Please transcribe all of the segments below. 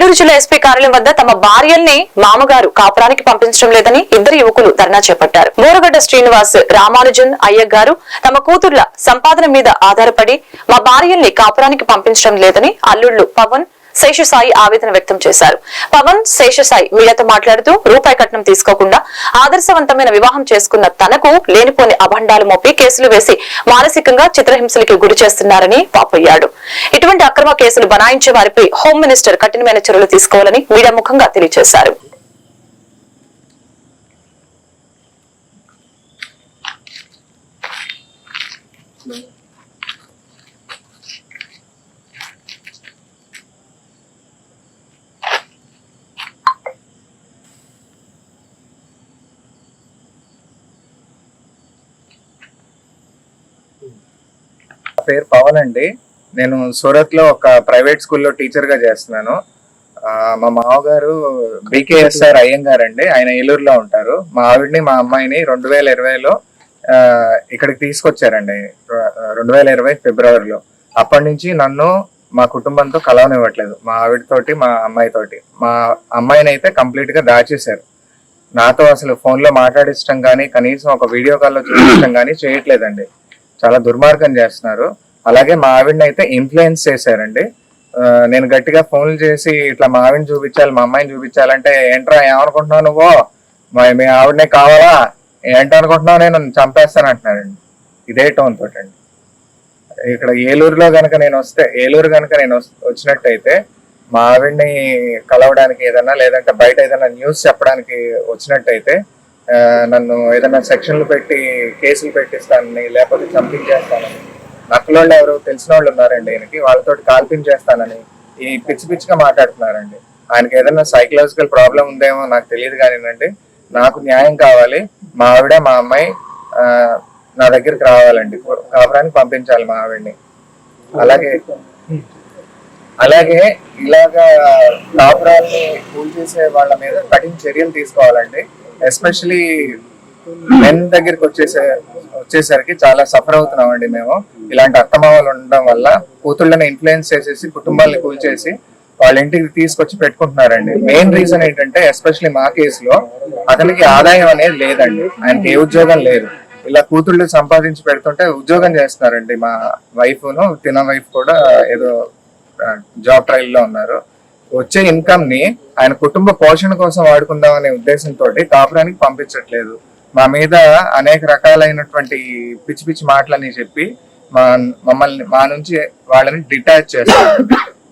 ఏలూరు జిల్లా ఎస్పీ కార్యాలయం వద్ద తమ భార్యల్ని మామగారు కాపురానికి పంపించడం లేదని ఇద్దరు యువకులు ధర్నా చేపట్టారు. బోరగడ్డ శ్రీనివాస్ రామానుజన్ అయ్య గారు తమ కూతుర్ల సంపాదన మీద ఆధారపడి మా భార్యల్ని కాపురానికి పంపించడం లేదని అల్లుళ్ళు పవన్ శేషసాయి ఆవేదన వ్యక్తం చేశారు. పవన్ శేషసాయి మీడియాతో మాట్లాడుతూ రూపాయి కట్నం తీసుకోకుండా ఆదర్శవంతమైన వివాహం చేసుకున్న తనకు లేనిపోని అభండాలు మోపి కేసులు వేసి మానసికంగా చిత్రహింసలకి గురి చేస్తున్నారని పాపయ్యాడు. ఇటువంటి అక్రమ కేసులు బనాయించే వారిపై హోం మినిస్టర్ కఠినమైన చర్యలు తీసుకోవాలని మీడియా ముఖంగా తెలియజేశారు. నా పేరు పవన్ అండి. నేను సూరత్లో ఒక ప్రైవేట్ స్కూల్లో టీచర్గా చేస్తున్నాను మా మామగారు బీకేఎస్ఆర్ అయ్యంగారు అండి ఆయన ఏలూరులో ఉంటారు. మా ఆవిడని మా అమ్మాయిని రెండు వేల ఇరవైలో ఇక్కడికి తీసుకొచ్చారండి. రెండు వేల ఇరవై ఫిబ్రవరిలో. అప్పటి నుంచి నన్ను మా కుటుంబంతో కలవనివ్వట్లేదు. మా ఆవిడతోటి మా అమ్మాయితోటి. మా అమ్మాయిని అయితే కంప్లీట్గా దాచేశారు. నాతో అసలు ఫోన్లో మాట్లాడించడం కానీ కనీసం ఒక వీడియో కాల్లో చూపించడం కానీ చేయట్లేదండి. చాలా దుర్మార్గం చేస్తున్నారు. అలాగే మా ఆవిడని అయితే ఇన్ఫ్లుయెన్స్ చేశారండి. నేను గట్టిగా ఫోన్లు చేసి ఇట్లా మా ఆవిడని చూపించాలి మా అమ్మాయిని చూపించాలంటే ఏంట్రా ఏమనుకుంటున్నావు నువ్వు? మీ ఆవిడనే కావాలా? ఏంటనుకుంటున్నావు నేను? చంపేస్తాను అంటున్నారండి. ఇదే టోన్ తోటండి. ఇక్కడ ఏలూరులో కనుక నేను వస్తే ఏలూరు కనుక నేను వచ్చినట్టయితే మా ఆవిడ్ని కలవడానికి ఏదైనా లేదంటే బయట ఏదైనా న్యూస్ చెప్పడానికి వచ్చినట్టయితే నన్ను ఏదైనా సెక్షన్లు పెట్టి కేసులు పెట్టిస్తానని లేకపోతే చంపించేస్తానని. నక్కలోళ్ళు ఎవరు తెలిసిన వాళ్ళు ఉన్నారండి ఆయనకి వాళ్ళతో కాల్పించేస్తానని ఈ పిచ్చి పిచ్చిగా మాట్లాడుతున్నారండి. ఆయనకి ఏదైనా సైకలాజికల్ ప్రాబ్లం ఉందేమో నాకు తెలియదు కానివ్వండి నాకు న్యాయం కావాలి. మా ఆవిడ మా అమ్మాయి నా దగ్గరికి రావాలండి. కాపురానికి పంపించాలి మా ఆవిడ్ని. అలాగే అలాగే ఇలాగా కాపురాన్ని కూల్ చేసే వాళ్ళ మీద కఠిన చర్యలు తీసుకోవాలండి. ఎస్పెషలీ మెన్ దగ్గరికి వచ్చేసే వచ్చేసరికి చాలా సఫర్ అవుతున్నాం అండి మేము. ఇలాంటి అత్తమామలు ఉండడం వల్ల కూతుళ్ళని ఇన్ఫ్లుయెన్స్ చేసేసి కుటుంబాన్ని కూల్చేసి వాళ్ళ ఇంటికి తీసుకొచ్చి పెట్టుకుంటున్నారండి. మెయిన్ రీజన్ ఏంటంటే ఎస్పెషలీ మా కేసులో అతనికి ఆదాయం అనేది లేదండి. ఆయనకి ఏ ఉద్యోగం లేదు. ఇలా కూతుళ్ళు సంపాదించి పెడుతుంటే ఉద్యోగం చేస్తున్నారండి మా వైఫ్ను తిన వైఫ్ కూడా ఏదో జాబ్ ట్రయల్లో ఉన్నారు. వచ్చే ఇన్కమ్ని ఆయన కుటుంబ పోషణ కోసం వాడుకుందాం అనే ఉద్దేశంతో కాపురానికి పంపించట్లేదు. మా మీద అనేక రకాలైనటువంటి పిచ్చి పిచ్చి మాటలని చెప్పి మా మమ్మల్ని మా నుంచి వాళ్ళని డిటాచ్ చేస్తారు.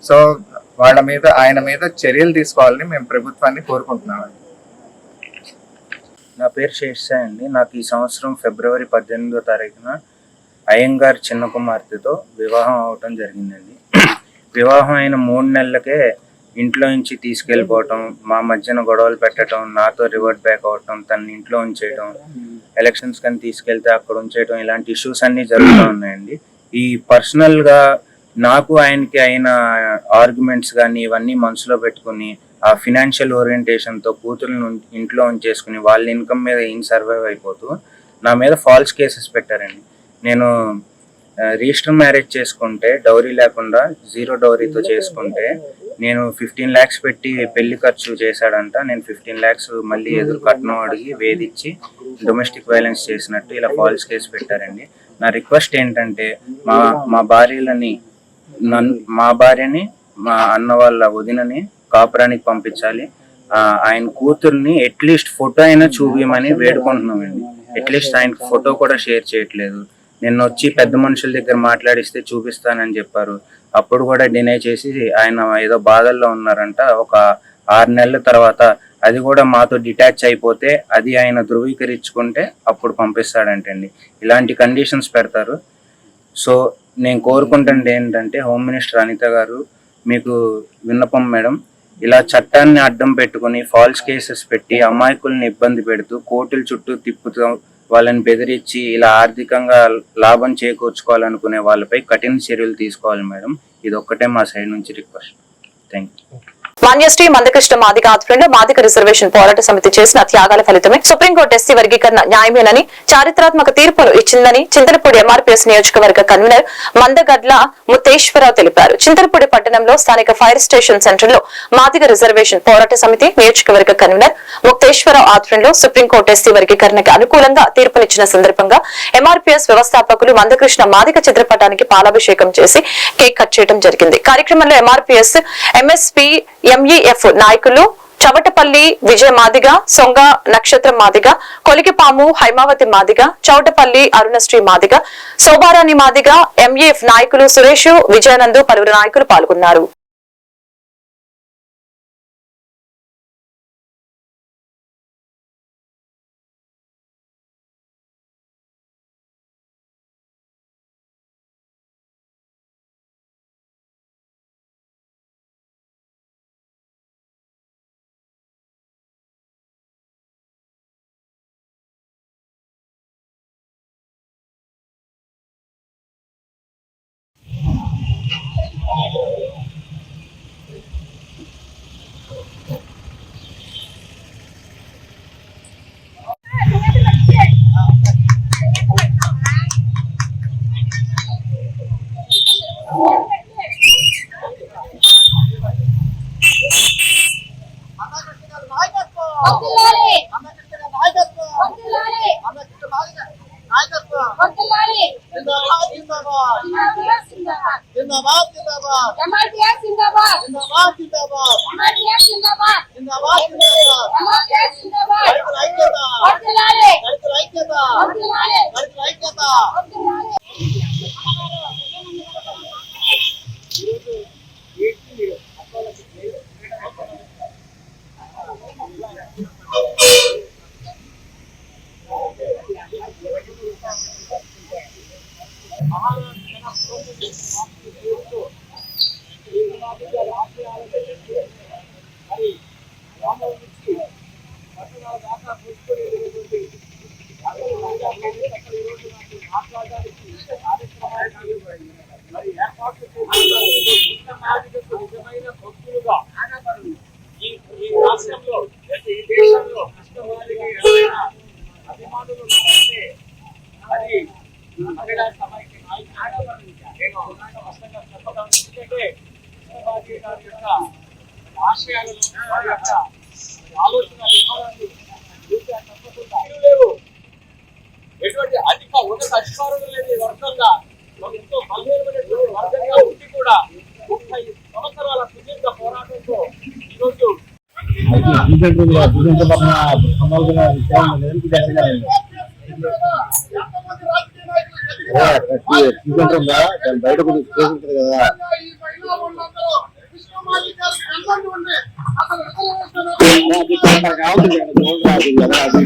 సో వాళ్ళ మీద ఆయన మీద చర్యలు తీసుకోవాలని మేము ప్రభుత్వాన్ని కోరుకుంటున్నామండి నా పేరు శేషా అండి. నాకు ఈ సంవత్సరం ఫిబ్రవరి పద్దెనిమిదో తారీఖున అయ్యంగార్ చిన్న కుమార్తెతో వివాహం అవటం జరిగిందండి. వివాహం అయిన మూడు నెలలకే ఇంట్లో నుంచి తీసుకెళ్ళిపోవటం మా మధ్యన గొడవలు పెట్టడం నాతో రివర్ట్ బ్యాక్ అవటం తన ఇంట్లో ఉంచేయటం ఎలక్షన్స్ కానీ తీసుకెళ్తే అక్కడ ఉంచేయటం ఇలాంటి ఇష్యూస్ అన్ని జరుగుతూ ఉన్నాయండి. ఈ పర్సనల్గా నాకు ఆయనకి అయిన ఆర్గ్యుమెంట్స్ కానీ ఇవన్నీ మనసులో పెట్టుకుని ఆ ఫినాన్షియల్ ఓరియంటేషన్తో ఇంట్లో ఉంచేసుకుని వాళ్ళ ఇన్కమ్ మీద ఏం సర్వైవ్ అయిపోతూ నా మీద ఫాల్స్ కేసెస్ పెట్టారండి. నేను రిజిస్టర్ మ్యారేజ్ చేసుకుంటే డౌరీ లేకుండా జీరో డౌరీతో చేసుకుంటే నేను ఫిఫ్టీన్ ల్యాక్స్ పెట్టి పెళ్ళి ఖర్చు చేశాడంట. నేను ఫిఫ్టీన్ ల్యాక్స్ మళ్ళీ ఎదురు కట్నం అడిగి వేధించి డొమెస్టిక్ వైలెన్స్ చేసినట్టు ఇలా ఫాల్స్ కేసు పెట్టారండి. నా రిక్వెస్ట్ ఏంటంటే మా మా భార్యలని నన్ను మా భార్యని మా అన్న వాళ్ళ వదినని కాపురానికి పంపించాలి. ఆయన కూతుర్ని అట్లీస్ట్ ఫోటో అయినా చూపించమని వేడుకుంటున్నామండి. అట్లీస్ట్ ఆయన ఫోటో కూడా షేర్ చేయట్లేదు. నిన్న వచ్చి పెద్ద మనుషుల దగ్గర మాట్లాడిస్తే చూపిస్తానని చెప్పారు. అప్పుడు కూడా డినై చేసి ఆయన ఏదో బాధల్లో ఉన్నారంట. ఒక ఆరు నెలల తర్వాత అది కూడా మాతో డిటాచ్ అయిపోతే అది ఆయన ధృవీకరించుకుంటే అప్పుడు పంపిస్తాడంటండి. ఇలాంటి కండిషన్స్ పెడతారు. సో నేను కోరుకుంటుంది ఏంటంటే హోమ్ మినిస్టర్ అనిత గారు మీకు విన్నపం మేడం ఇలా చట్టాన్ని అడ్డం పెట్టుకుని ఫాల్స్ కేసెస్ పెట్టి అమాయకుల్ని ఇబ్బంది పెడుతూ కోర్టుల చుట్టూ తిప్పుతూ వాళ్ళని బెదిరించి ఇలా ఆర్థికంగా లాభం చేకూర్చుకోవాలనుకునే వాళ్ళపై కఠిన చర్యలు తీసుకోవాలి మేడం. ఇది ఒక్కటే మా సైడ్ నుంచి request. Thank you Manyashri Mandakrishna మాదిక ఆధ్వర్యంలో మాదిక రిజర్వేషన్ పోరాట సమితి చేసిన త్యాగాల ఫలితమే సుప్రీంకోర్టు ఎస్సీ వర్గీకరణ న్యాయమేనని చారిత్రాత్మక తీర్పును ఇచ్చిందని చింతలపూడి ఎంఆర్పీఎస్ నియోజకవర్గ కన్వీనర్ మందగడ్ల ముత్తేశ్వరరావు తెలిపారు. చింతలపూడి పట్టణంలో స్థానిక ఫైర్ స్టేషన్ సెంటర్లో రిజర్వేషన్ పోరాట సమితి నియోజకవర్గ కన్వీనర్ ముక్తేశ్వరరావు ఆధ్వర్యంలో సుప్రీంకోర్టు ఎస్సీ వర్గీకరణకి అనుకూలంగా తీర్పునిచ్చిన సందర్భంగా ఎంఆర్పీఎస్ వ్యవస్థాపకులు మందకృష్ణ మాదిక చిత్రపటానికి పాలాభిషేకం చేసి కేక్ కట్ చేయడం జరిగింది. కార్యక్రమంలో ఎంఆర్పీఎస్ ఎంఎస్పీ ఎంఈఎఫ్ నాయకులు చవటపల్లి విజయ మాదిగ సొంగ నక్షత్రం మాదిగ కొలికిపాము హైమావతి మాదిగ చౌటపల్లి అరుణశ్రీ మాదిగ శోభారాణి మాదిగ ఎంఈఎఫ్ నాయకులు సురేష్ విజయానందు పలువురు నాయకులు పాల్గొన్నారు. ఆశయాలను ఆలోచన విధానాన్ని లేవు ఎటువంటి అధిక ఉన్నత అధికారులు లేని వర్గంగా ఎంతో బలహీనమైనటువంటి వర్గంగా ఉండి కూడా ముప్పై సంవత్సరాల సుదీర్ఘ పోరాటంతో ఈరోజు బయట కూడా స్పేస్ ఉంటుంది కదా అది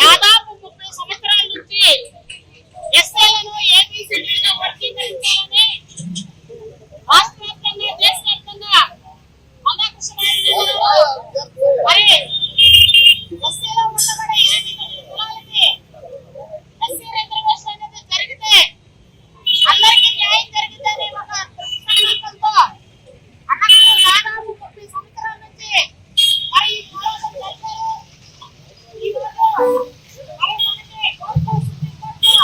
దాదాపు ముప్పై సంవత్సరాల నుంచి ఎస్ఐలను ఏబీసీలను వర్గీకరించాలని రాష్ట్ర వ్యాప్తంగా దేశవ్యాప్తంగా అందరికీ న్యాయం జరుగుతుంది ఒక సంకల్పంతో అన్నగారు దాదాపు ముప్పై సంవత్సరాల నుంచి మరి ఈ పోరాటం జరిపారు ఈ రోజు మరి మనకి కోర్టు సుప్రీంకోర్టు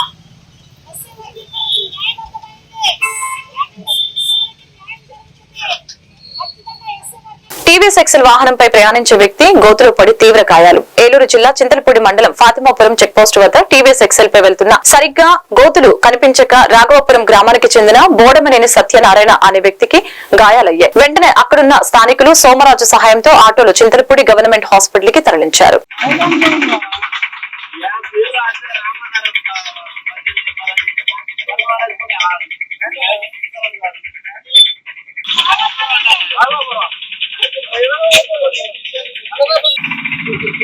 ఎస్సీ వర్గీకరణ న్యాయబద్ధమైంది యాభై తొమ్మిది కులాలకి న్యాయం జరుగుతుంది ఖచ్చితంగా ఎస్సీ వర్గీకరణ టీవీ ఎక్సెల్ వాహనంపై ప్రయాణించే వ్యక్తి గోతులో పడి తీవ్ర గాయాలు. ఏలూరు జిల్లా చింతలపూడి మండలం ఫాతిమాపురం చెక్ పోస్ట్ వద్ద టీవీఎస్ ఎక్సెల్ పై వెళ్తున్న సరిగ్గా గోతులు కనిపించక రాఘవపురం గ్రామానికి చెందిన బోడమనేని సత్యనారాయణ అనే వ్యక్తికి గాయాలయ్యాయి. వెంటనే అక్కడున్న స్థానికులు సోమరాజు సహాయంతో ఆటోలో చింతలపూడి గవర్నమెంట్ హాస్పిటల్కి తరలించారు Thank you.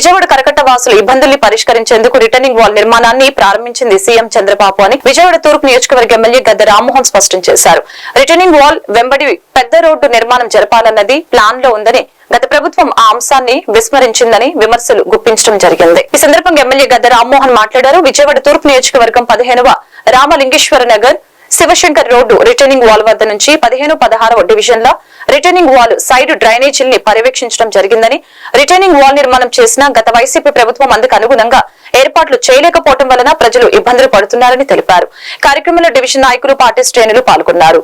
విజయవాడ కరకట్ట వాసుల ఇబ్బందుల్ని పరిష్కరించేందుకు రిటర్నింగ్ వాల్ నిర్మాణాన్ని ప్రారంభించింది సీఎం చంద్రబాబు అని విజయవాడ తూర్పు నియోజకవర్గ ఎమ్మెల్యే గద్దె రామ్మోహన్ స్పష్టం చేశారు. రిటర్నింగ్ వాల్ వెంబడి పెద్ద రోడ్డు నిర్మాణం జరపాలన్నది ప్లాన్లో ఉందని గత ప్రభుత్వం ఆ అంశాన్ని విస్మరించిందని విమర్శలు గుప్పించడం జరిగింది. ఈ సందర్భంగా ఎమ్మెల్యే గద్దె రామ్మోహన్ మాట్లాడారు. విజయవాడ తూర్పు నియోజకవర్గం పదిహేనవ Ramalingeswara Nagar Sivasankar road retaining wall వద్ద నుంచి పదిహేను పదహారవ డివిజన్ రిటర్నింగ్ వాల్ సైడ్ డ్రైనేజీల్ని పర్యవేక్షించడం జరిగిందని రిటర్నింగ్ వాల్ నిర్మాణం చేసిన గత వైసీపీ ప్రభుత్వం అందుకు అనుగుణంగా ఏర్పాట్లు చేయలేకపోవడం వలన ప్రజలు ఇబ్బందులు పడుతున్నారని తెలిపారు. కార్యక్రమంలో డివిజన్ నాయకులు పార్టీ శ్రేణులు పాల్గొన్నారు.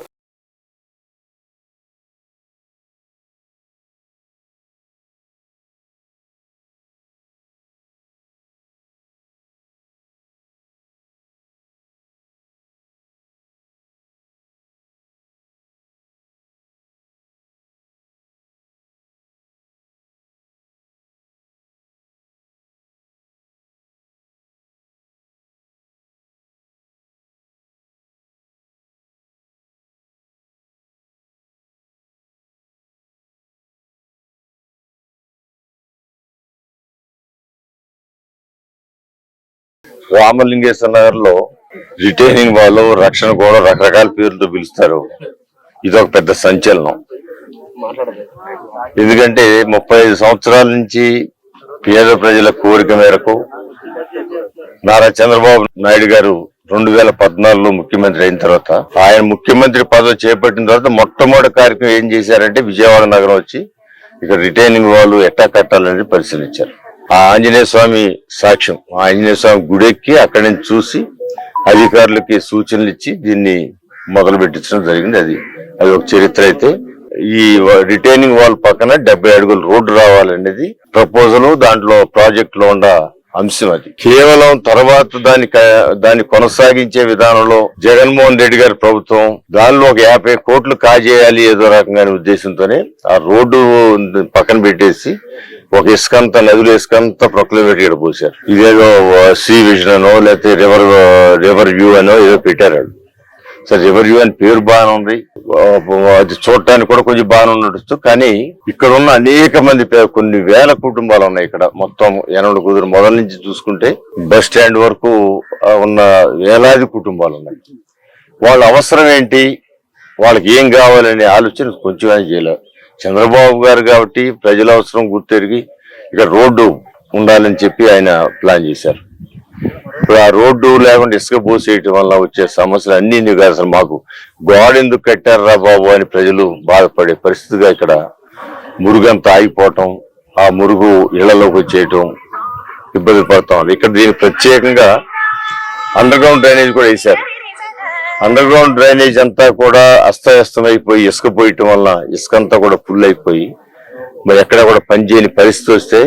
రామలింగేశ్వర నగర్లో రిటైనింగ్ వాళ్ళు రక్షణ కూడా రకరకాల పేర్లతో పిలుస్తారు. ఇది ఒక పెద్ద సంచలనం. ఎందుకంటే ముప్పై ఐదు సంవత్సరాల నుంచి పేద ప్రజల కోరిక మేరకు నారా చంద్రబాబు నాయుడు గారు రెండు వేల పద్నాలుగులో ముఖ్యమంత్రి అయిన తర్వాత ఆయన ముఖ్యమంత్రి పదవి చేపట్టిన తర్వాత మొట్టమొదటి కార్యక్రమం ఏం చేశారంటే విజయవాడ నగరం వచ్చి ఇక్కడ రిటైనింగ్ వాళ్ళు ఎట్టా కట్టాలని పరిశీలించారు. ఆ ఆంజనేయ స్వామి సాక్ష్యం. ఆ ఆంజనేయ స్వామి గుడెక్కి అక్కడి నుంచి చూసి అధికారులకి సూచనలు ఇచ్చి దీన్ని మొదలు పెట్టించడం జరిగింది. అది అది ఒక చరిత్ర అయితే. ఈ రిటైనింగ్ వాల్ పక్కన డెబ్బై అడుగుల రోడ్డు రావాలనేది ప్రపోజల్ దాంట్లో ప్రాజెక్ట్లో ఉన్న అంశం అది. కేవలం తర్వాత దాని దాన్ని కొనసాగించే విధానంలో జగన్మోహన్ రెడ్డి గారి ప్రభుత్వం దానిలో ఒక యాభై కోట్లు కాజేయాలి ఏదో రకంగా ఉద్దేశంతోనే ఆ రోడ్డు పక్కన పెట్టేసి ఒక ఇసుకంత నదులు ఇసుకంత ప్రొక్లమేట్ ఇక్కడ పోసారు. ఇదేదో సీ విజన్ అనో లేకపోతే రివర్ రివర్ వ్యూ అనో ఏదో పెట్టారు వాళ్ళు. సరే రివర్ వ్యూ అని పేరు బాగానే ఉంది. అది చూడటానికి కూడా కొంచెం బాగానే ఉండొచ్చు. కానీ ఇక్కడ ఉన్న అనేక మంది పే- కొన్ని వేల కుటుంబాలు ఉన్నాయి ఇక్కడ. మొత్తం ఎనభై కుదురు మొదల నుంచి చూసుకుంటే బస్ స్టాండ్ వరకు ఉన్న వేలాది కుటుంబాలు ఉన్నాయి. వాళ్ళ అవసరం ఏంటి? వాళ్ళకి ఏం కావాలనే ఆలోచన కొంచెం చేయలేదు. చంద్రబాబు గారు కాబట్టి ప్రజల అవసరం గుర్తెరిగి ఇక్కడ రోడ్డు ఉండాలని చెప్పి ఆయన ప్లాన్ చేశారు. ఇప్పుడు ఆ రోడ్డు లేకుండా ఇసుక పోసేయటం వల్ల వచ్చే సమస్యలు అన్ని నీకు అసలు మాకు. గోడ ఎందుకు కట్టారా బాబు అని ప్రజలు బాధపడే పరిస్థితిగా ఇక్కడ మురుగంతా ఆగిపోవటం ఆ మురుగు ఇళ్ళలోకి వచ్చేయటం ఇబ్బంది పడతాం. ఇక్కడ దీనికి ప్రత్యేకంగా అండర్ గ్రౌండ్ డ్రైనేజ్ కూడా వేశారు. అండర్ గ్రౌండ్ డ్రైనేజ్ అంతా కూడా అస్తవ్యస్తమైపోయి అయిపోయి ఇసుక పోయటం వల్ల ఇసుక అంతా కూడా ఫుల్ అయిపోయి మరి ఎక్కడ కూడా పనిచేయని పరిస్థితి వస్తే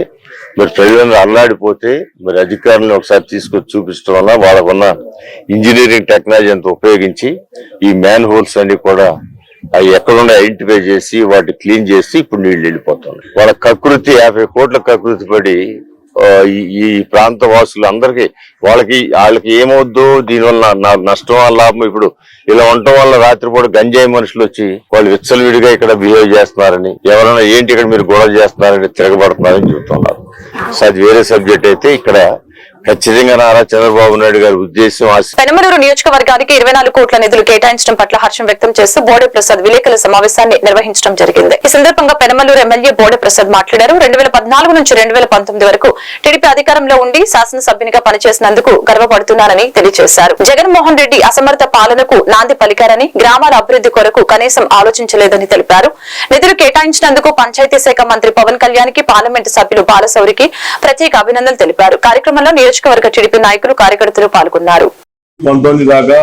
మరి ప్రజలను అల్లాడిపోతే మరి అధికారులను ఒకసారి తీసుకొచ్చి చూపించడం వల్ల వాళ్ళకున్న ఇంజనీరింగ్ టెక్నాలజీ అంతా ఉపయోగించి ఈ మ్యాన్ హోల్స్ అన్ని కూడా అవి ఎక్కడున్నా ఐడెంటిఫై చేసి వాటిని క్లీన్ చేసి ఇప్పుడు నీళ్ళు వెళ్ళిపోతున్నాయి. వాళ్ళ కకృతి యాభై కోట్ల కకృతి పడి ఈ ఈ ప్రాంత వాసులు అందరికి వాళ్ళకి వాళ్ళకి ఏమవుద్దు దీనివల్ల నా నష్టం లాభం ఇప్పుడు ఇలా ఉండటం వల్ల రాత్రిపూట గంజాయి మనుషులు వచ్చి వాళ్ళు విచ్చలవిడిగా ఇక్కడ బిహేవ్ చేస్తున్నారని ఎవరైనా ఏంటి ఇక్కడ మీరు గొడవ చేస్తున్నారని తిరగబడుతున్నారని చెబుతున్నారు. సో అది వేరే సబ్జెక్ట్ అయితే ఇక్కడ ఖచ్చితంగా నారా చంద్రబాబు నాయుడు గారి ఉద్దేశం పెనమలూరు నియోజకవర్గానికి ఇరవై నాలుగు కోట్ల నిధులు కేటాయించడం పట్ల హర్షం వ్యక్తం చేస్తూ బోడే ప్రసాద్ విలేకరుల సమావేశాన్ని నిర్వహించడం జరిగింది. ఈ సందర్భంగా పెనమలూరు ఎమ్మెల్యే బోడే ప్రసాద్ మాట్లాడారు. రెండు వేల పద్నాలుగు నుంచి రెండు వేల వరకు టీడీపీ అధికారంలో ఉండి శాసనసభ్యునిగా పనిచేసినందుకు గర్వపడుతున్నానని తెలియజేశారు. జగన్మోహన్ రెడ్డి అసమర్థ పాలనకు నాంది పలికారని గ్రామాల అభివృద్ధి కొరకు కనీసం ఆలోచించలేదని తెలిపారు. నిధులు కేటాయించినందుకు పంచాయతీ శాఖ మంత్రి పవన్ కళ్యాణ్కి పార్లమెంటు సభ్యులు బాలశౌరికి ప్రత్యేక అభినందనలు తెలిపారు. కార్యక్రమంలో నియోజకవర్గ టీడీపీ నాయకులు కార్యకర్తలు పాల్గొన్నారు. పంతొమ్మిది దాకా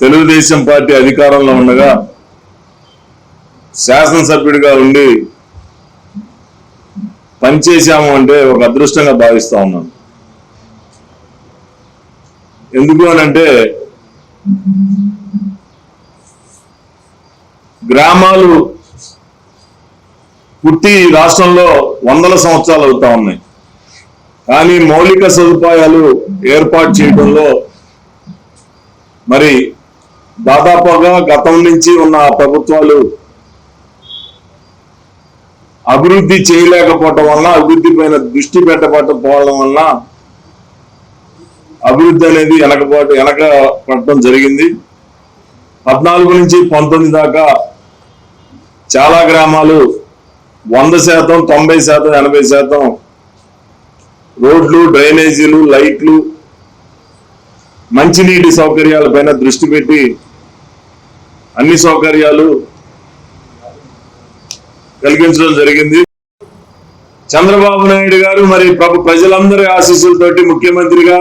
తెలుగుదేశం పార్టీ అధికారంలో ఉండగా శాసనసభ్యుడిగా ఉండి పనిచేశాము అంటే ఒక అదృష్టంగా భావిస్తా ఉన్నాను ఎందుకు అనంటే గ్రామాలు పుట్టి రాష్ట్రంలో వందల సంవత్సరాలు అవుతా ఉన్నాయి. కానీ మౌలిక సదుపాయాలు ఏర్పాటు చేయడంలో మరి దాదాపుగా గతం నుంచి ఉన్న ప్రభుత్వాలు అభివృద్ధి చేయలేకపోవటం వలన అభివృద్ధి పైన దృష్టి పెట్టకపోవడం వలన అభివృద్ధి అనేది వెనకపాటు వెనక పడటం జరిగింది. పద్నాలుగు నుంచి పంతొమ్మిది దాకా చాలా గ్రామాలు వంద శాతం తొంభై శాతం ఎనభై శాతం రోడ్లు డ్రైనేజీలు లైట్లు మంచినీటి సౌకర్యాలపైన దృష్టి పెట్టి అన్ని సౌకర్యాలు కలిగించడం జరిగింది. చంద్రబాబు నాయుడు గారు మరి ప్రభు ప్రజలందరి ఆశీస్సులతోటి ముఖ్యమంత్రిగా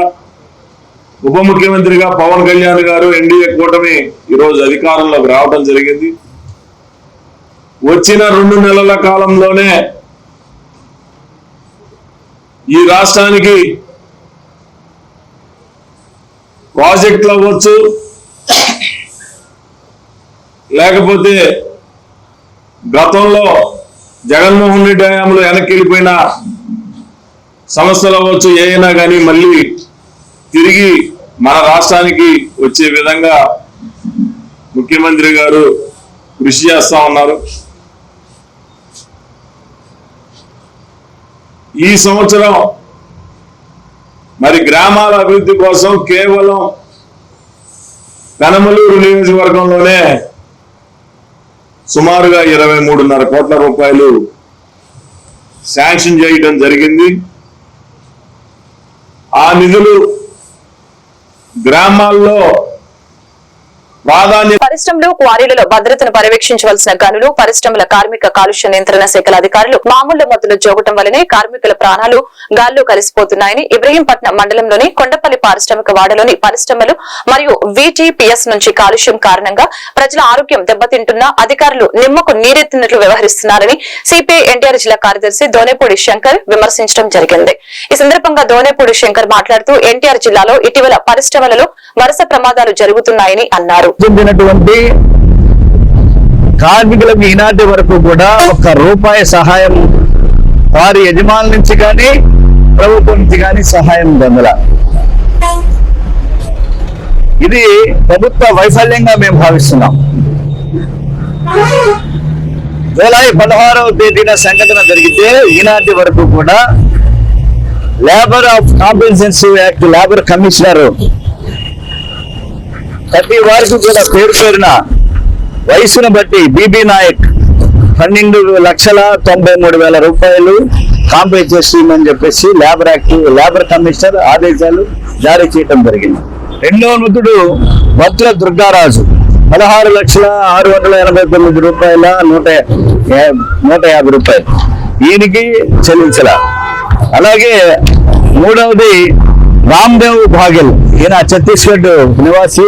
ఉప ముఖ్యమంత్రిగా పవన్ కళ్యాణ్ గారు ఎన్డీఏ కూటమి ఈరోజు అధికారంలోకి రావడం జరిగింది. వచ్చిన రెండు నెలల కాలంలోనే ఈ రాష్ట్రానికి ప్రాజెక్టులు అవ్వచ్చు లేకపోతే గతంలో జగన్మోహన్ రెడ్డి హయాంలో వెనక్కి వెళ్ళిపోయిన సమస్యలు అవ్వచ్చు ఏమైనా కానీ మళ్ళీ తిరిగి మన రాష్ట్రానికి వచ్చే విధంగా ముఖ్యమంత్రి గారు కృషి చేస్తా ఉన్నారు. ఈ సంవత్సరం మరి గ్రామాల అభివృద్ధి కోసం కేవలం కనమలూరు నియోజకవర్గంలోనే సుమారుగా ఇరవై మూడున్నర కోట్ల రూపాయలు శాంక్షన్ చేయడం జరిగింది. ఆ నిధులు గ్రామాల్లో ప్రాధాన్యత పరిశ్రమలు క్వారీలలో భద్రతను పర్యవేక్షించవలసిన గనులు పరిశ్రమల కార్మిక కాలుష్య నియంత్రణ శాఖల అధికారులు మామూలు మద్దులు జోగటం వల్లనే కార్మికుల ప్రాణాలు గాల్లో కలిసిపోతున్నాయని ఇబ్రహీంపట్నం మండలంలోని కొండపల్లి పారిశ్రామిక వాడలోని పరిశ్రమలు మరియు విజిపిఎస్ నుంచి కాలుష్యం కారణంగా ప్రజల ఆరోగ్యం దెబ్బతింటున్నా అధికారులు నిమ్మకు నీరెత్తినట్లు వ్యవహరిస్తున్నారని సిపిఐ ఎన్టీఆర్ జిల్లా కార్యదర్శి దోనేపూడి శంకర్ విమర్శించడం జరిగింది. ఈ సందర్భంగా దోనేపూడి శంకర్ మాట్లాడుతూ ఎన్టీఆర్ జిల్లాలో ఇటీవల పరిశ్రమలలో వరుస ప్రమాదాలు జరుగుతున్నాయని అన్నారు. నుండి కార్మికులకు ఈనాటి వరకు కూడా ఒక రూపాయి సహాయం వారి యజమానుల నుంచి కానీ ప్రభుత్వం నుంచి కానీ సహాయం పొందల. ఇది ప్రభుత్వ వైఫల్యంగా మేము భావిస్తున్నాం. జూలై పదహారవ తేదీన సంఘటన జరిగితే ఈనాటి వరకు కూడా labour of compensation act labour commissioner ప్రతి వారికి కూడా పేరు పేరున వయసును బట్టి బీబీ నాయక్ పన్నెండు లక్షల తొంభై మూడు వేల రూపాయలు కాంపెన్సేషన్ అని చెప్పేసి లేబర్ యాక్ట్ లేబర్ కమిషనర్ ఆదేశాలు జారీ చేయడం జరిగింది. రెండో మృతుడు భద్ర దుర్గారాజు. పదహారు లక్షల ఆరు వందల ఎనభై తొమ్మిది రూపాయల నూట నూట యాభై రూపాయలు. ఈయనకి చెల్లించల. అలాగే మూడవది రామ్దేవ్ భాగెల్ ఈయన ఛత్తీస్గఢ్ నివాసి.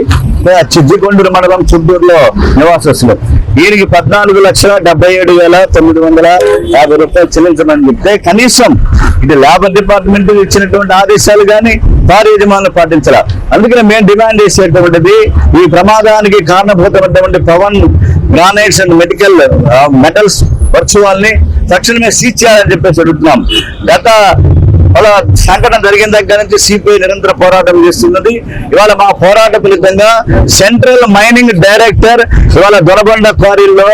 చిద్దికొండూరు మండలం చుట్టూరులో నివాసస్తులు. వీరికి పద్నాలుగు లక్షల డెబ్బై ఏడు వేల తొమ్మిది వందల యాభై రూపాయలు చెల్లించమని చెప్తే కనీసం ఇది లేబర్ డిపార్ట్మెంట్ ఇచ్చినటువంటి ఆదేశాలు కానీ వారి యజమానులు పాటించాల. అందుకని మేము డిమాండ్ చేసేటువంటిది ఈ ప్రమాదానికి కారణభూతమైనటువంటి Pavan granites and medical metals works తక్షణమే సీజ్ చేయాలని చెప్పేసి అడుగుతున్నాం. గత వాళ్ళ సంఘటన జరిగిన దగ్గర నుంచి సిపిఐ నిరంతర పోరాటం చేస్తున్నది. ఇవాళ మా పోరాట ఫలితంగా సెంట్రల్ మైనింగ్ డైరెక్టర్ ఇవాళ దొరబండ క్వారీల్లో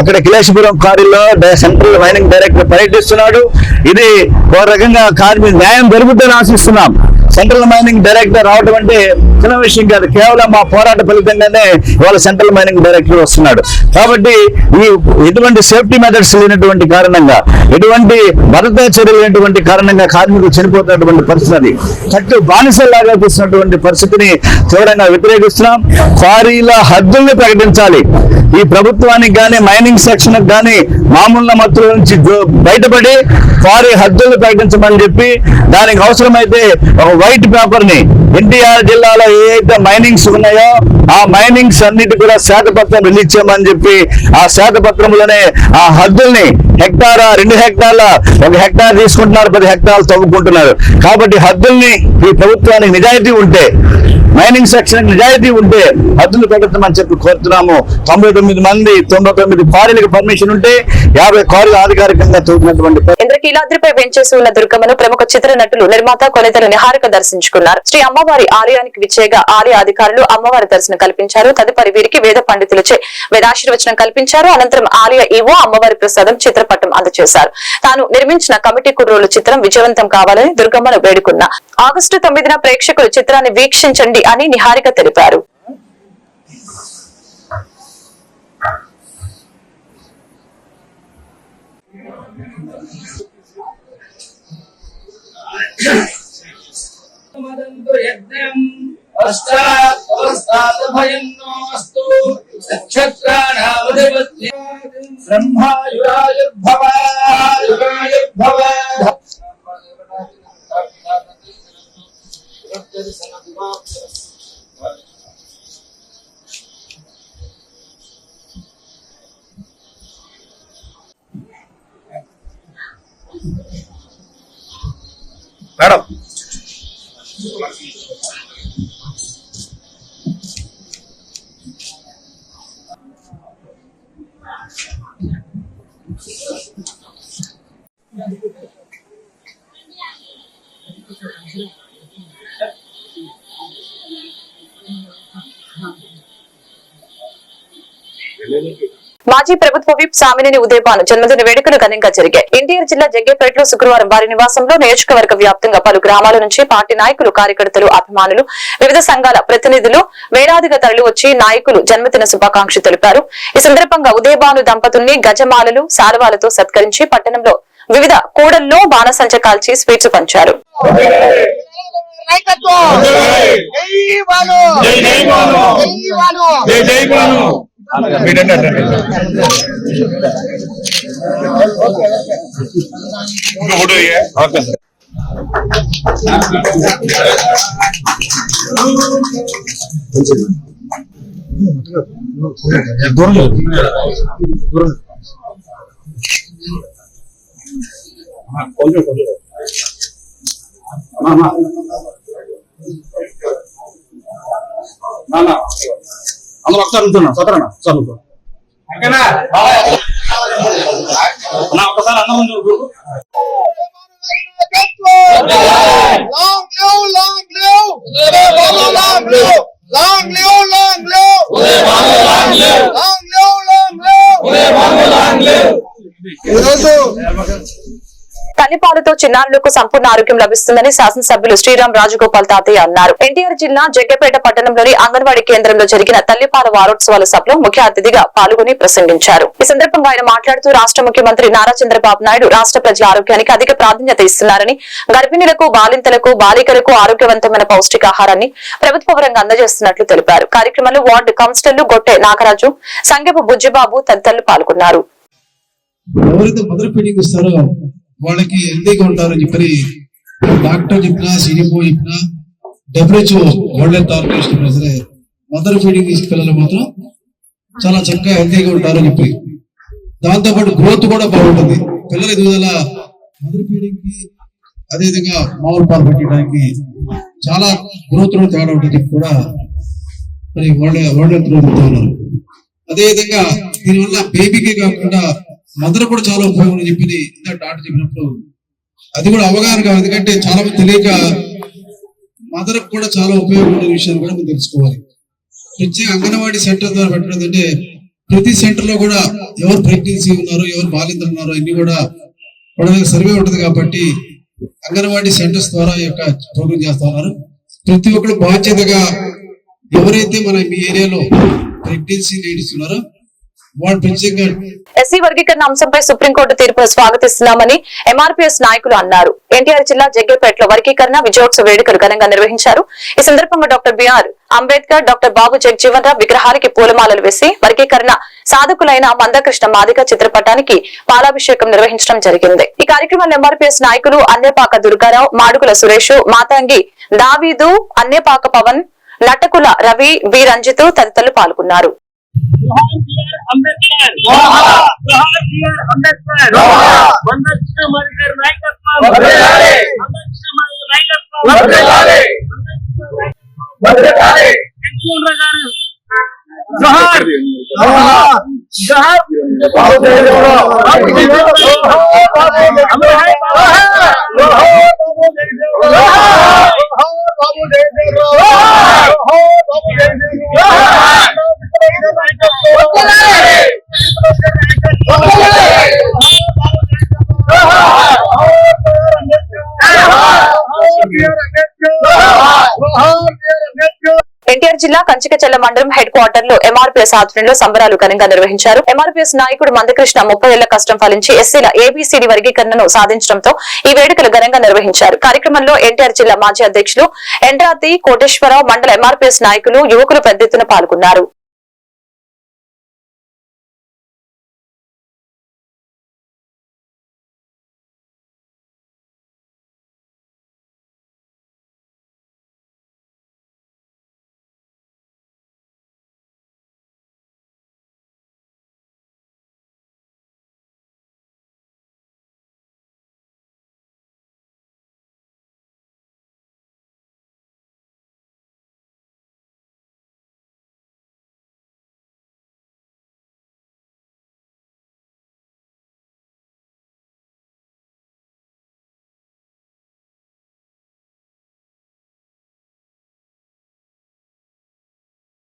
అక్కడ కిలేశపురం క్వారీలో సెంట్రల్ మైనింగ్ డైరెక్టర్ పర్యటిస్తున్నాడు. ఇది ఒక రకంగా కార్మిక న్యాయం జరుగుతుందని ఆశిస్తున్నాం. సెంట్రల్ మైనింగ్ డైరెక్టర్ రావడం అంటే చిన్న విషయం కాదు. కేవలం మా పోరాట ఫలితంగానే ఇవాళ సెంట్రల్ మైనింగ్ డైరెక్టర్ వస్తున్నాడు. కాబట్టి ఈ ఎటువంటి సేఫ్టీ మెథడ్స్ లేనటువంటి కారణంగా ఎటువంటి భద్రతా చర్యలు లేనటువంటి కారణంగా కార్మికులు చనిపోతున్నటువంటి పరిస్థితి అది. చట్టు బానిసల్లాగా తీసినటువంటి పరిస్థితిని తీవ్రంగా వ్యతిరేకిస్తున్నాం. క్వారీల హద్దుల్ని ప్రకటించాలి. ఈ ప్రభుత్వానికి కానీ మైనింగ్ సెక్షన్ కానీ మామూలు మత్తుల నుంచి బయటపడి క్వారీ హద్దుల్ని ప్రకటించమని చెప్పి దానికి అవసరమైతే ఒక వైట్ పేపర్ని ఎన్టీఆర్ జిల్లాలో ఏ మైనింగ్స్ ఉన్నాయో ఆ మైనింగ్స్ అన్నిటి కూడా శ్వేతపత్రం రిలీజ్ చేయమని చెప్పి ఆ శ్వేతపత్రంలోనే ఆ హద్దుల్ని హెక్టారా రెండు హెక్టార్ల ఒక హెక్టార్ తీసుకుంటున్నారు పది హెక్టార్లు తవ్వుకుంటున్నారు. కాబట్టి హద్దుల్ని ఈ ప్రభుత్వానికి నిజాయితీ ఉంటే మైనింగ్ సెక్షన్ నిజాయితీ ఉంటే హద్దులు పెట్టమని చెప్పి కోరుతున్నాము. తొంభై తొమ్మిది మంది తొంభై తొమ్మిది క్వారీలకు పర్మిషన్ ఉంటే యాభై క్వారీలు అధికారికంగా తవ్వుతున్నటువంటి ఇంద్రకీలాద్రిపై వెంచేసి ఉన్న దుర్గమ్మను ప్రముఖ చిత్ర నటులు నిర్మాత కొలెతల నిహారిక దర్శించుకున్నారు. శ్రీ అమ్మవారి ఆలయానికి విచ్చేగా ఆలయ అధికారులు అమ్మవారి దర్శనం కల్పించారు. తదుపరి వీరికి వేద పండితులచే వేదాశీర్వచనం కల్పించారు. అనంతరం ఆలయ ఈవో అమ్మవారి ప్రసాదం చిత్రపటం అందజేశారు తాను నిర్మించిన కమిటీ కుర్రోలు చిత్రం విజయవంతం కావాలని దుర్గమ్మను వేడుకున్నా. ఆగస్టు తొమ్మిదిన ప్రేక్షకులు చిత్రాన్ని వీక్షించండి అని నిహారిక తెలిపారు. మదంతు అష్టాత్మస్తాదభయన్నోస్తు నక్షత్రాణామధిపత్య బ్రహ్మాయురాయుర్భవ మాజీ ప్రభుత్వ విప్ సామినేని ఉదయపాను జన్మదిన వేడుకలు ఘనంగా జరిగాయి. ఎన్టీఆర్ జిల్లా జగ్గేపేటలో శుక్రవారం వారి నివాసంలో నియోజకవర్గ వ్యాప్తంగా పలు గ్రామాల నుంచి పార్టీ నాయకులు కార్యకర్తలు అభిమానులు వివిధ సంఘాల ప్రతినిధులు వేలాదిగా తరలివచ్చి నాయకులు జన్మదిన శుభాకాంక్షలు తెలిపారు. ఈ సందర్భంగా ఉదయభాను దంపతుల్ని గజమాలలు శాలువాలతో సత్కరించి పట్టణంలో వివిధ కూడల్లో బాణసంచ కాల్చి స్వీట్స్ పంచారు. జై బాలు జై బాలు అందరూ ఒకసారి ఉంటున్నా సతరణ చదువుకో నా ఒక్కసారి అందరం చూడు Long live, long live! Long live! Long live, long live! Long live, long live! ఈరోజు తల్లిపాలతో చిన్నారులకు సంపూర్ణ ఆరోగ్యం లభిస్తుందని శాసనసభ్యులు శ్రీరామ్ రాజగోపాల్ తాతయ్య అన్నారు. ఎన్టీఆర్ జిల్లా జగ్గపేట పట్టణంలోని అంగన్వాడీ కేంద్రంలో జరిగిన తల్లిపాల వారోత్సవాల సభలో ముఖ్య అతిథిగా పాల్గొని ప్రసంగించారు. ఈ సందర్భంగా ఆయన మాట్లాడుతూ రాష్ట్ర ముఖ్యమంత్రి నారా చంద్రబాబు నాయుడు రాష్ట్ర ప్రజల ఆరోగ్యానికి అధిక ప్రాధాన్యత ఇస్తున్నారని గర్భిణులకు బాలింతలకు బాలికలకు ఆరోగ్యవంతమైన పౌష్టికాహారాన్ని ప్రభుత్వ పరంగా అందజేస్తున్నట్లు తెలిపారు. కార్యక్రమంలో వార్డు కౌన్సిలర్లు గొట్టె నాగరాజు సంగపు బుజ్జిబాబు తదితరులు పాల్గొన్నారు. ఎవరైతే మదర్ ఫీడింగ్ ఇస్తారో వాళ్ళకి హెల్దీగా ఉంటారని చెప్పి డాక్టర్ చెప్పినా సిడిపో చెప్పినా డబ్ల్యూహెచ్ఓ వరల్డ్ హెల్త్ ఆర్గనైజేషన్ సరే మదర్ ఫీడింగ్ ఇస్తే పిల్లలు మాత్రం చాలా చక్కగా హెల్తీగా ఉంటారని చెప్పి. దాంతో పాటు గ్రోత్ కూడా బాగుంటుంది. పిల్లల ఎదుగుదల మదర్ ఫీడింగ్కి అదే విధంగా మామూలు పాలు పెట్టడానికి చాలా గ్రోత్లో తేడా ఉంటుంది చెప్పి కూడా మరి వరల్డ్ వరల్డ్ హెల్త్ చెప్తా ఉన్నారు అదే విధంగా దీనివల్ల బేబీకే కాకుండా మదర్ కూడా చాలా ఉపయోగం అని చెప్పి ఇందా డాక్టర్ చెప్పినప్పుడు అది కూడా అవగాహన కాదు ఎందుకంటే చాలా మంది తెలియక మదర్ కూడా చాలా ఉపయోగపడే విషయాన్ని కూడా మనం తెలుసుకోవాలి. ప్రత్యేక అంగన్వాడీ సెంటర్ ద్వారా పెట్టడం అంటే ప్రతి సెంటర్లో కూడా ఎవరు ప్రెగ్నెన్సీ ఉన్నారు ఎవరు బాలింతలు ఉన్నారు అన్ని కూడా వాళ్ళకి సర్వే ఉంటుంది కాబట్టి అంగన్వాడీ సెంటర్స్ ద్వారా ఈ యొక్క ప్రోగ్రామ్ చేస్తా ఉన్నారు. ప్రతి ఒక్కరు బాధ్యతగా ఎవరైతే మన మీ ఏరియాలో ప్రెగ్నెన్సీ లేడీస్ ఉన్నారో ఎస్సీ వర్గీకరణ అంశంపై సుప్రీంకోర్టు తీర్పును స్వాగతిస్తున్నామని ఎంఆర్పీఎస్ నాయకులు అన్నారు. ఎన్టీఆర్ జిల్లా జగ్గేపేటలో వర్గీకరణ విజయోత్సవ వేడుకలు ఘనంగా నిర్వహించారు. ఈ సందర్భంగా doctor B R Ambedkar doctor Babu Jagjivan Rao విగ్రహానికి పూలమాలలు వేసి వర్గీకరణ సాధకులైన మందకృష్ణ మాదిక చిత్రపటానికి పాలాభిషేకం నిర్వహించడం జరిగింది. ఈ కార్యక్రమంలో ఎంఆర్పీఎస్ నాయకులు అన్నేపాక దుర్గారావు మాడుగుల సురేష్ మాతంగి దావీదు అన్నేపాక పవన్ నటకుల రవి వి రంజిత్ తదితరులు పాల్గొన్నారు. అంబేద్కర్ అంబేద్కర్ అంబేద్కర్ వందక్ష మరిగారి నాయకత్వం వందక్ష మరిగారి నాయకత్వం ఎన్టీఆర్ గారు జోహార్ జోహార్ ఎన్టీఆర్ మండలం హెడ్ క్వార్టర్లో ఎంఆర్పీఎస్ ఆధ్వర్యంలో సంబరాలు ఘనంగా నిర్వహించారు. ఎంఆర్పీఎస్ నాయకుడు మందకృష్ణ ముప్పై ఏళ్ళ కష్టం ఫలించి ఎస్సీల ఏబీసీడీ వర్గీకరణను సాధించడంతో ఈ వేడుకలు ఘనంగా నిర్వహించారు. కార్యక్రమంలో ఎన్టీఆర్ జిల్లా మాజీ అధ్యక్షులు ఎండ్రాతి కోటేశ్వరరావు మండల ఎంఆర్పీఎస్ నాయకులు యువకులు పెద్ద ఎత్తున పాల్గొన్నారు.